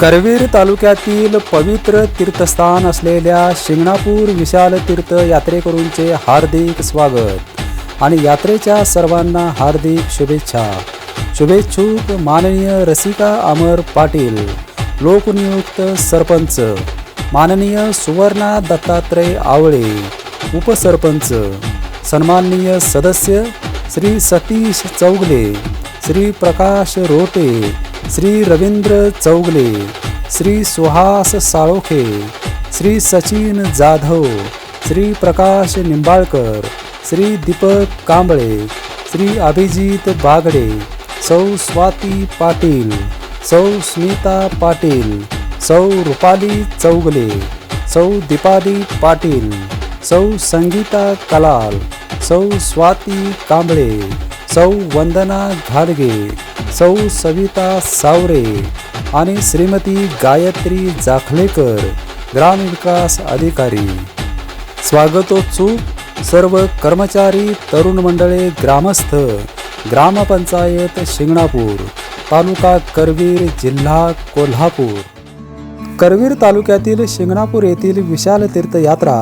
करवीर तालुक्यातील पवित्र तीर्थस्थान असलेल्या शिंगणापूर विशाल तीर्थ यात्रेकरूंचे हार्दिक स्वागत. आणि यात्रेच्या सर्वांना हार्दिक शुभेच्छा. शुभेच्छुक माननीय रसिका अमर पाटील लोकनियुक्त सरपंच माननीय सुवर्णा दत्तात्रय आवळे उपसरपंच सन्माननीय सदस्य श्री सतीश चौगले श्री प्रकाश रोटे श्री रवींद्र चौगले श्री सुहास साळोखे श्री सचिन जाधव श्री प्रकाश निंबाळकर श्री दीपक कांबळे श्री अभिजित बागडे सौ स्वाती पाटील सौ स्मिता पाटील सौ रुपाली चौगले सौ दीपाली पाटील सौ संगीता कलाल सौ स्वाती कांबळे सौ वंदना घाडगे सौ सविता सावरे आणि श्रीमती गायत्री जाखलेकर ग्रामविकास अधिकारी. स्वागतोत्सुक सर्व कर्मचारी तरुण मंडळे ग्रामस्थ ग्रामपंचायत शिंगणापूर तालुका करवीर जिल्हा कोल्हापूर. करवीर तालुक्यातील शिंगणापूर येथील विशाल तीर्थयात्रा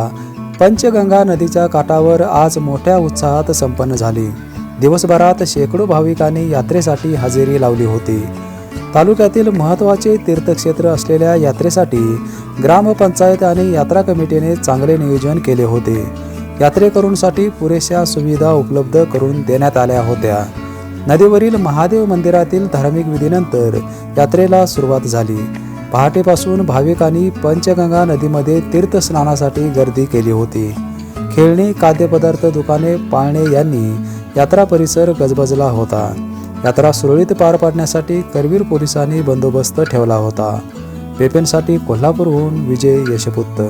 पंचगंगा नदीच्या काठावर आज मोठ्या उत्साहात संपन्न झाली. दिवसभरात शेकडो भाविकांनी यात्रेसाठी हजेरी लावली होती. तालुक्यातील महत्त्वाचे तीर्थक्षेत्र असलेल्या यात्रेसाठी ग्रामपंचायत आणि यात्रा कमिटीने चांगले नियोजन केले होते. यात्रेकरूंसाठी पुरेशा सुविधा उपलब्ध करून देण्यात आल्या होत्या. नदीवरील महादेव मंदिरातील धार्मिक विधीनंतर यात्रेला सुरुवात झाली. पहाटेपासून भाविकांनी पंचगंगा नदीमध्ये तीर्थस्नानासाठी गर्दी केली होती. खेळणी खाद्यपदार्थ दुकाने पाळणे यांनी यात्रा परिसर गजबजला होता. यात्रा सुरळीत पार पाडण्यासाठी करवीर पोलिसांनी बंदोबस्त ठेवला होता. पेपेनसाठी कोल्हापूरहून विजय यशपुत्त.